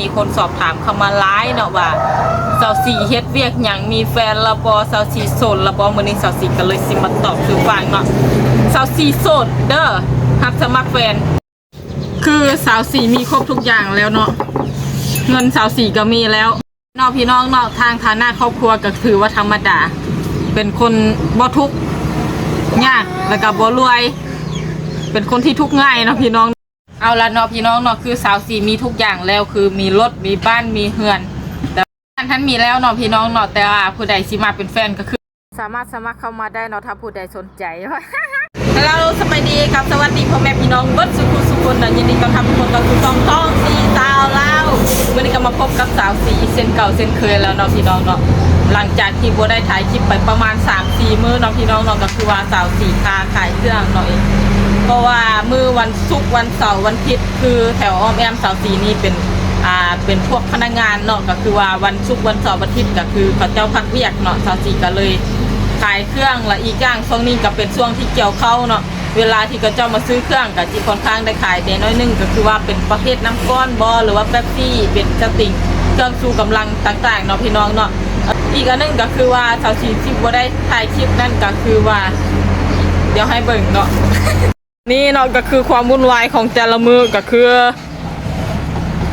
มีคนสอบถามเข้ามาหลายเนาะว่าสาวสีเฮ็ดเวียกหยังมีแฟนละบอสาวสีโสดละบอมือนี้สาวสีก็เลยสิมาตอบคือฟังเนาะสาวสีโสดเด้อรับสมัครแฟน คือสาวสีมีครบทุกอย่างแล้วเนาะเงินสาวสีก็มีแล้วนอกพี่น้องเนาะทางฐานะครอบครัวก็ถือว่าธรรมดา เป็นคนบ่ทุกข์ยากแล้วก็บ่รวย เป็นคนที่ทุกข์ง่ายเนาะพี่น้อง เอาละเนาะพี่น้องเนาะคือสาวสีมีทุกอย่างแล้วคือมีรถมีบ้านมีเฮือน แต่บ้านท่านมีแล้วเนาะพี่น้องเนาะแต่ว่าผู้ใดสิมาเป็นแฟนก็คือ สามารถสมัครเข้ามาได้เนาะถ้าผู้ใดสนใจฮัลโหลสบายดีครับสวัสดีพ่อแม่พี่น้องเบิดสุขุสุขคนนะยินดีต้อนรับทุกคนกับทุกช่องท้องสีสาวลาววันนี้ก็มาพบกับสาวสีเส้นเก่าเส้นเคยแล้วเนาะพี่น้องเนาะหลังจากที่บัวได้ถ่ายคลิปไปประมาณ3 4มื้อเนาะพี่น้องเนาะก็คือว่าสาวสีคาขายเครื่องเนาะเอง เพราะว่ามือวันศุกร์วันเสาร์วันอาทิตย์คือแถวอ้อมแอมเสาสีนี่เป็นอ่าเป็นพวกพนักงานเนาะก็คือว่าวันศุกร์วันเสาร์วันอาทิตย์ก็คือเขาเจ้าพักเวียกเนาะเสาสีก็เลยขายเครื่องและอีกอย่างช่วงนี้ก็เป็นช่วงที่เกี่ยวเข้าเนาะเวลาที่เขาเจ้ามาซื้อเครื่องก็จีค่อนข้างได้ขายเดน้อยนึงก็คือว่าเป็นประเภทน้ำก้อนบอหรือว่าแป๊บซี่เป็นสติงเครื่องชูกำลังต่างๆเนาะพี่น้องเนาะอีกอันนึงก็คือว่าเสาสีที่บ่ได้ถ่ายคลิปนั่นก็คือว่า เดี๋ยวให้เบิ่งเนาะ นี่เนาะก็คือความวุ่นวายของแต่ละมือก็คือ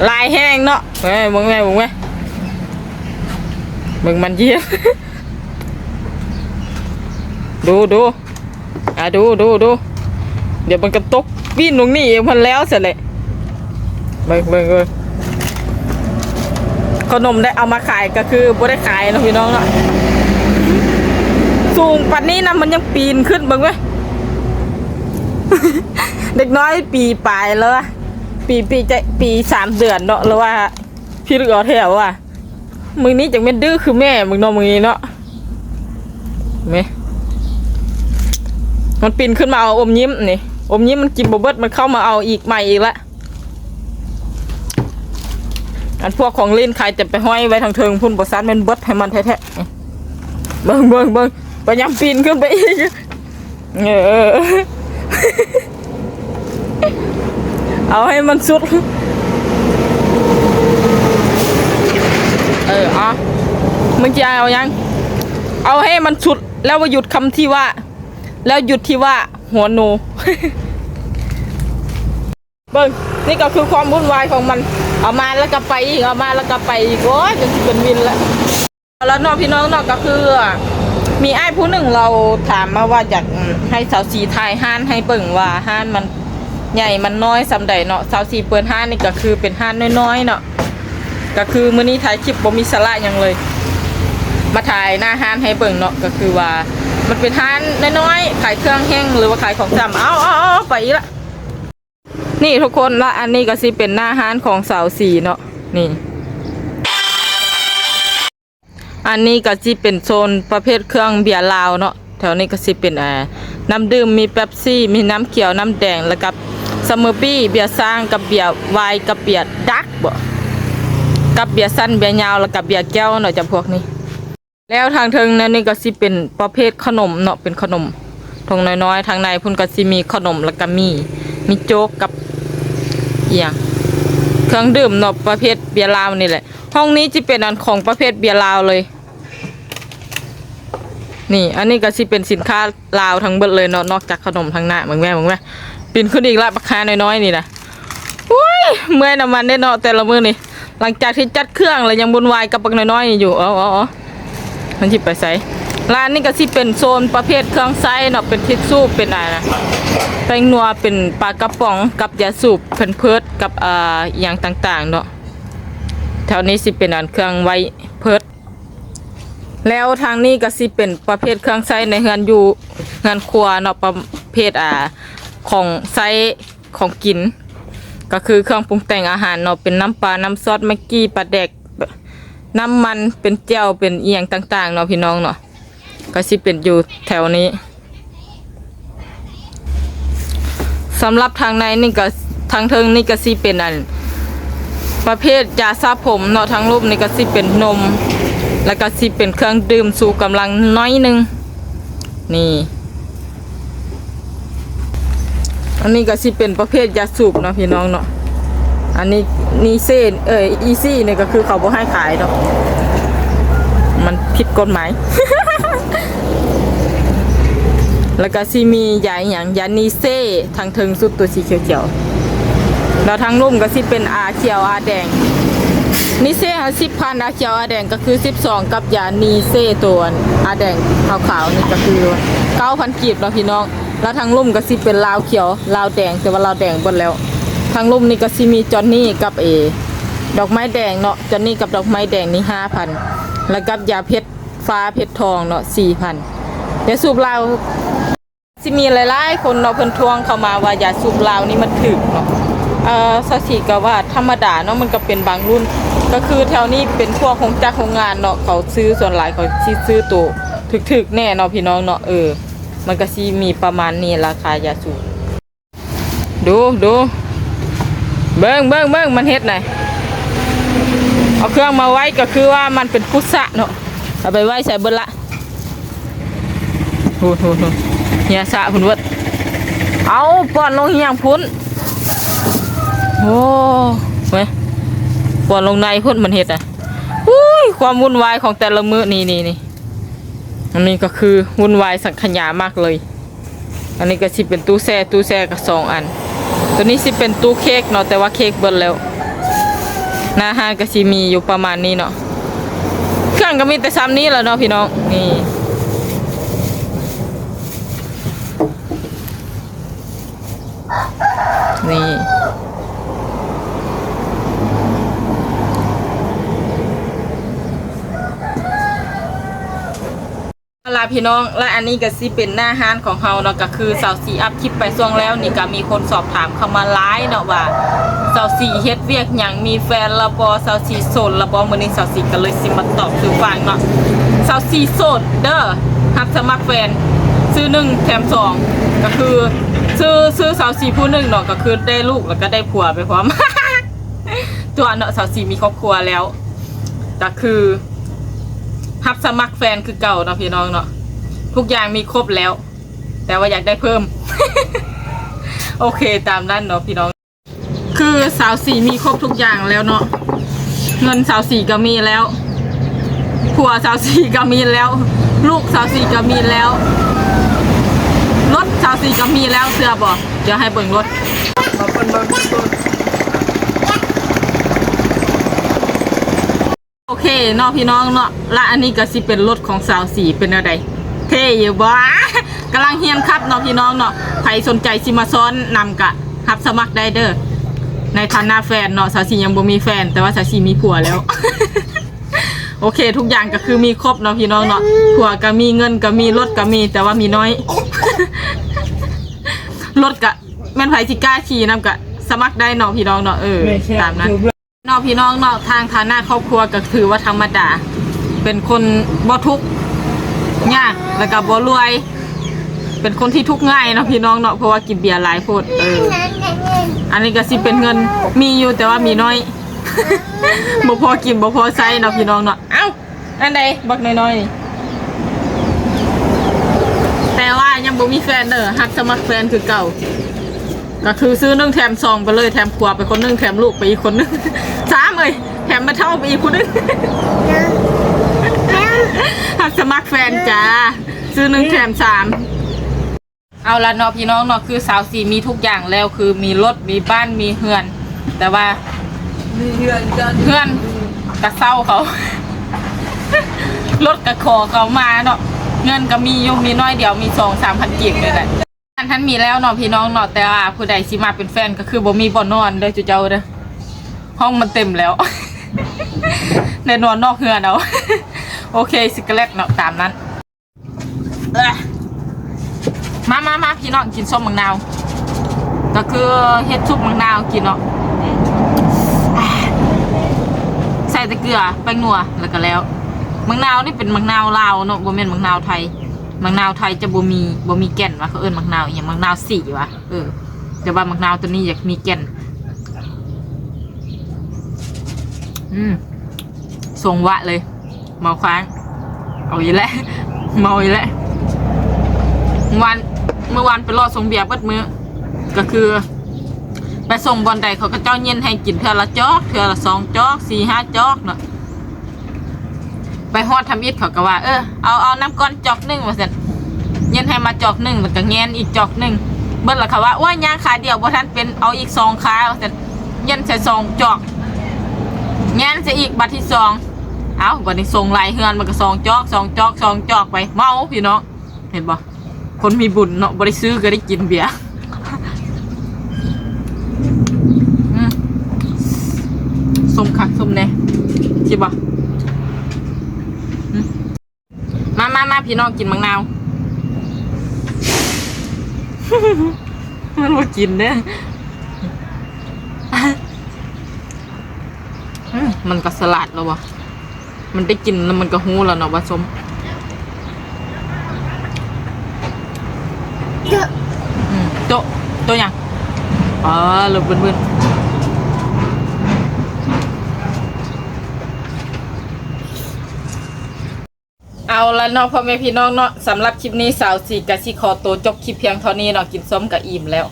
ลายแห้งเนาะเฮ้ยมึงไงมึงไงมึงมันเยี่ยดูดูอะดูดูดูเดี๋ยวมันกระตกวิ่นตรงนี้เองพันแล้วเสร็จเลยเบิ่งเบิ่งเบิ่งขนมได้เอามาขายก็คือบ่ได้ขายนะพี่น้องเนาะสูงปัดนี้นะมันยังปีนขึ้นเบิ่งเว้ เด็กน้อยปีปลายแล้วอะปีปีจะปีสามเดือนเนาะแล้วว่า พี่ลึกเอแถวว่ะมึงนี้จังเป็นดื้อคือแม่มึงเนาะมึงนี้เนาะเมมันปีนขึ้นมาเอาอมยิ้มนี่อมยิ้มมันกินบเบิดมันเข้ามาเอาอีกใหม่อีกละอันพวกของเล่นใครจะไปห้อยไว้ทางเทิงพุ่นบซันมันเบิดให้มันแท้ๆเบิ่งเบิ่งเบิ่งไปยังปีนขึ้นไปอีกเออ เอาให้มันสุด เออเอามึงจะเอายัง เอาให้มันสุด แล้วว่าหยุดคำที่ว่า แล้วหยุดที่ว่า หัวโนเบิ้งนี่ก็คือความวุ่นวายของมัน เอามาแล้วก็ไปอีกเอามาแล้วก็ไปอีกโอ้ยจนสิเป็นวินแล้วแล้วนอกพี่น้องนอกก็คือ มีไอ้ผู้หนึ่งเราถามมาว่าอยากให้สาวสีทายห้านให้เบิ่งว่าห้านมันใหญ่มันน้อยสำใดเนาะสาวสีเปิดห้านนี่ก็คือเป็นห้านน้อยๆเนาะก็คือมื้อนี้ถ่ายคลิปบ่มีสาระหยังเลย มาถ่ายหน้าห้านให้เบิ่งเนาะก็คือว่า มันเป็นห้านน้อยๆขายเครื่องแห้งหรือว่าขายของจำเอาเอาเอาไปอีกละนี่ทุกคนละอันนี้ก็สิเป็นหน้าห้านของสาวสีเนาะนี่ อันนี้ก็สิเป็นโซนประเภทเครื่องเบียร์ลาวเนาะแถวนี้ก็สิเป็นอ่าน้ำดื่มมีเป๊ปซี่ มีน้ำเขียวน้ำแดงแล้วกับสมอร์ปี้เบียร์สร้างกับเบียร์ไวน์กับเบียร์ดักบ่กับเบียร์สั้นเบียร์ยาวแล้วกับเบียร์แก้วเนาะจำพวกนี้ แล้วทางเทิงนั่นนี่ก็สิเป็นประเภทขนมเนาะเป็นขนมทงน้อยๆ ทางในพุ่นก็สิมีขนมแล้วก็มีมีโจ๊กกับอหย่างเครื่องดื่มเนาะประเภทเบียร์ลาวนี่แหละ ห้องนี้จะเป็นอันของประเภทเบียร์ลาวเลย นี่ อันนี้ก็สิเป็นสินค้าลาวทั้งเบิดเลยเนาะนอกจากขนมทางหน้ามึงแม่มึงแม่ปีนขึ้นอีกละราคาน้อยๆนี่นะอุ้ยเมื่อยน้ำมันได้เนาะแต่ละมือนี่ หลังจากที่จัดเครื่องแล้วยังบุญวายกับปักน้อยๆอยู่เอ๋ออ๋อมันจิบไปใส่ร้านนี้ก็สิเป็นโซนประเภทเครื่องไส้เนาะเป็นทิชชู่เป็นอะไรนะแป้งนัวเป็นปลากระป๋องกับยาสูบเพิ่นเพิดกับอ่าอย่างต่างๆเนาะ ถวนี้สิเป็นอันเครื่องไว้เพิดแล้วทางนี้ก็สิเป็นประเภทเครื่องใช้ในเฮือนอยู่เฮือนครัวเนาะประเภทอ่าของใช้ของกิน ก็คือเครื่องปรุงแต่งอาหารเนาะเป็นน้ำปลาน้ำซอสแม็กกี้ปลาแดกน้ำมันเป็นเจียวเป็นเอียงต่างๆเนาะพี่น้องเนาะก็สิเป็นอยู่แถวนี้สำหรับทางในนี่ก็ทางเทิงนี่ก็สิเป็นอัน ประเภทยาสระผมเนาะทางรูปนี่ก็สิเป็นนม แล้วก็สิเป็นเครื่องดื่มสูกำลังน้อยหนึง นี่ อันนี้ก็สิเป็นประเภทยาสูบเนาะพี่น้องเนาะอันนี้นีเซ่เอ้ยอีซี่เนี่ยก็คือเขาบ่ให้ขายดอกมันผิดกฎหมายแล้วก็ซีมียาอย่างยานีเซ่ทางเทิงสุดตัวสีเขียวๆ แล้วทางนุ่มก็สิเป็นอาเขียวอาแดงนีเซ่ฮะสิบพันอาเขียวอาแดงก็คือสิบสองกับยานีเซ่ตัวอาแดงขาวๆนี่ก็คือเก้าพันกีบเนาพี่น้องแล้วทางลุ่มก็สิเป็นลาวเขียวลาวแดงแต่ว่าลาวแดงเบนแล้ว ทางลุ่มนี่ก็สิมีจอนนี่กับเอดอกไม้แดงเนาะจอนนี่กับดอกไม้แดงนี่ห้าพันแล้วกับยาเพชรฟ้าเพชรทองเนาะสี่พันเดี๋ยวสูบลาวสิมีหลายๆคนเนาะเพิ่นทวงเข้ามาว่าอย่าสูบล้านี่มันถึก เนาะเอ่อสสีก็ว่าธรรมดาเนาะมันก็เป็นบางรุ่น ก็คือแถวนี้เป็นพวกของจักรของงานเนาะเขาซื้อส่วนหลายเขาสิซื้อตัวถึกๆแน่เนาะพี่น้องเนาะเออ มันก็สิมีประมาณนี้ราคายาสูบดูดูเบิ่งเบิ่งเบิ่งมันเฮ็ดไหนเอาเครื่องมาไว้ก็คือว่ามันเป็นพุทธะเนาะเอาไปไว้ใส่เบิดละโหโหโหเฮียสะพุ่นเวัดเอาป้อนลงเฮียงพุ่น โอ้เว้ยป้อนลงในพุ่นมันเห็ดอะอุ้ยความวุ่นวายของแต่ละมือนี่นี่นี่อันนี้ก็คือวุ่นวายสังขยามากเลย อันนี้ก็สิเป็นตู้แช่ตู้แช่ก็สองอัน ตัวนี้สิเป็นตู้เค้กเนาะแต่ว่าเค้กเบิดแล้วหน้าห้างก็สิมีอยู่ประมาณนี้เนาะเครื่องก็มีแต่ซ้ำนี้แหละเนาะพี่น้องนี่เอาลา พี่น้องและอันนี้ก็สิเป็นหน้าห้านของเฮาเนาะก็คือสาวสีอัพคลิปไปช่วงแล้วนี่ก็มีคนสอบถามเข้ามาหลายเนาะว่าสาวสีเฮ็ดเวียกหยังมีแฟนและบ่สาวสีโสดและบ่มื้อนี้สาวสีก็เลยสิมาตอบคือฟังเนาะสาวสีโสดเด้อรับสมัครแฟนซื้อหนึ่งแถมสองก็คือซื้อซื้อสาวสีผู้หนึ่งเนาะก็คือได้ลูกแล้วก็ได้ผัวไปพร้อมตัวเนาะสาวสีมีครอบครัวแล้วก็คือ รับสมัครแฟนคือเก่าเนาะพี่น้องเนาะทุกอย่างมีครบแล้ว แต่ว่าอยากได้เพิ่ม โอเคตามนั้นเนาะพี่น้อง คือสาวสี่มีครบทุกอย่างแล้วเนาะเงินสาวสี่ก็มีแล้วผัวสาวสี่ก็มีแล้ว ลูกสาวสี่ก็มีแล้วรถสาวสี่ก็มีแล้วเสื้อบ่เดี๋ยวให้เบิ่งรถ โอเคเนาะพี่น้องเนาะและอันนี้ก็สิเป็นรถของสาวสีเป็นอะไรเท่อยู่บ่กำลังเฮียนครับเนาะพี่น้องเนาะใครสนใจสิมาซ้อนนำกะรับสมัครได้เด้อในฐานะแฟนเนาะสาวสียังบ่มีแฟน แต่ว่าสาวสีมีผัวแล้ว โอเค ทุกอย่างก็คือมีครบเนาะพี่น้องเนาะผัวก็มีเงินก็มีรถก็มี แต่ว่ามีน้อยรถก็แม่นไผสิกล้าขี่นำก็สมัครได้เนาะพี่น้องเนาะเออตามนั้น เนาะพี่น้องเนาะทางฐานะครอบครัวก็ถือว่าธรรมดา เป็นคนบ่ทุกข์ยากแล้วก็บ่รวย เป็นคนที่ทุกข์ง่ายเนาะพี่น้องเนาะเพราะว่ากินเบียร์หลายโพดเออ อันนี้ก็สิเป็นเงินมีอยู่แต่ว่ามีน้อย บ่พอกินบ่พอใช้เนาะพี่น้องเนาะเอ้าอันใดบักน้อยๆนี่แต่ว่ายังบ่มีแฟนเด้อฮักสมัครแฟนคือเก่า ก็คือซื้อหนึ่งแถมสองไปเลยแถมขวาไปคนหนึงแถมลูกไปอีกคนหนึงสามเลยแถมมาเท่าไปอีกคนหนึงฮักสมัครแฟนจ้าซื้อหนึ่งแถมสามเอาละเนาะพี่น้องเนาะคือสาวสีมีทุกอย่างแล้วคือมีรถมีบ้านมีเฮือน แต่ว่าเฮือนกันเพื่อนกระเศร้าเขารถกระขอเขามาเนาะเงินก็มีอยู่มีน้อยเดียวมีสองสามพันกีบเลยแหละ อันท่านมีแล้วเนาะพี่น้องเนาะแต่ว่าผู้ใดสิมาเป็นแฟนก็คือบ่มีบ่อนนอนเด้อจุเจ้าเด้อห้องมันเต็มแล้ว ในนอนนอกเฮือนเอาโอเคสิกเล็ตเนาะตามนั้นมามามาพี่น้องกินส้มมังนาว ก็คือเฮ็ดซุปมังนาวกินเนาะใส่แต่เกลือแป้งนัวแล้วก็แล้วมังนาวนี่เป็นมังนาวลาวเนาะบ่แม่นมังนาวไทย มังนาวไทยจะบ่มีบ่มีแก่นวะเขาเอิ้นมังนาวอหย่างมังนาวสีวะเออแต่ว่ามังนาวตัวนี้อยากมีแก่น อืมทรงวะเลย เมาค้าง เอาอีกแล้วเมาอีกแล้ววานเมื่อวานไปรอดทรงเบียร์เบิดมือก็คือ ไปส่งบอลใดเขาก็เจ้าเย็นให้กินเทื่อละจอกเทื่อละสองจอกสี่ห้าจอกเนาะ ไปฮอดทำอิดเขาก็ว่า เออเอาเอาน้ำก้อนจอกหนึ่งมาเสร็จเย็นให้มาจอกหนึ่งแล้วก็เงียนอีกจอกหนึ่งเบิ้ลละเขาว่าโอ้ยยางขาเดียวบ่ทันเป็นเอาอีกสองขาเสร็จเย็นใส่สองจอกเงียนใส่อีกบัตรที่สองเอาบัตรนี้ส่งลายเฮือนมันก็สองจอกสองจอกสองจอกไปเมาพี่น้องเห็นบ่คนมีบุญเนาะบริซื้อก็ได้กินเบียร์อืมสมคักสมแน่ใช่ปะอืม มามามาพี่น้องกินมังนาว มันมากินเด้ออืมมันก็สลัดแล้ววะมันได้กินแล้วมันก็หูแล้วเนาะว่าสมโตโตยังอ๋อเลยเบิ่น เอาละเนาะพ่อแม่พี่น้องเนาะสำหรับคลิปนี้สาวสี่กะสิขอตัวจบคลิปเพียงเท่านี้เนาะกินส้มกับอิ่มแล้ว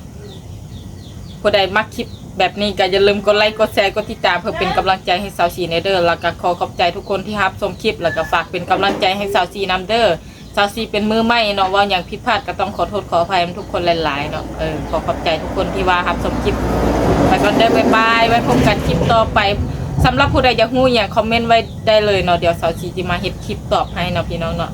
ผู้ใดมักคลิปแบบนี้ก็อย่าลืมกดไลค์กดแชร์กดติดตามเพื่อเป็นกำลังใจให้สาวสีในเด้อแล้วก็ขอขอบใจทุกคนที่รับชมคลิปแล้วก็ฝากเป็นกำลังใจให้สาวสีนำเด้อสาวสีเป็นมือใหม่เนาะว่าอย่างผิดพลาดก็ต้องขอโทษขออภัยทุกคนหลายๆเนาะเออขอขอบใจทุกคนที่ว่ารับชมคลิปไปก่อนเด้อบายบายไว้พบกันคลิปต่อไป สำหรับผู้ใดอยากฮู้อย่างคอมเมนต์ไว้ได้เลยเนาะเดี๋ยวสาวชีจะมาเฮ็ดคลิปตอบให้เนาะพี่น้องเนาะ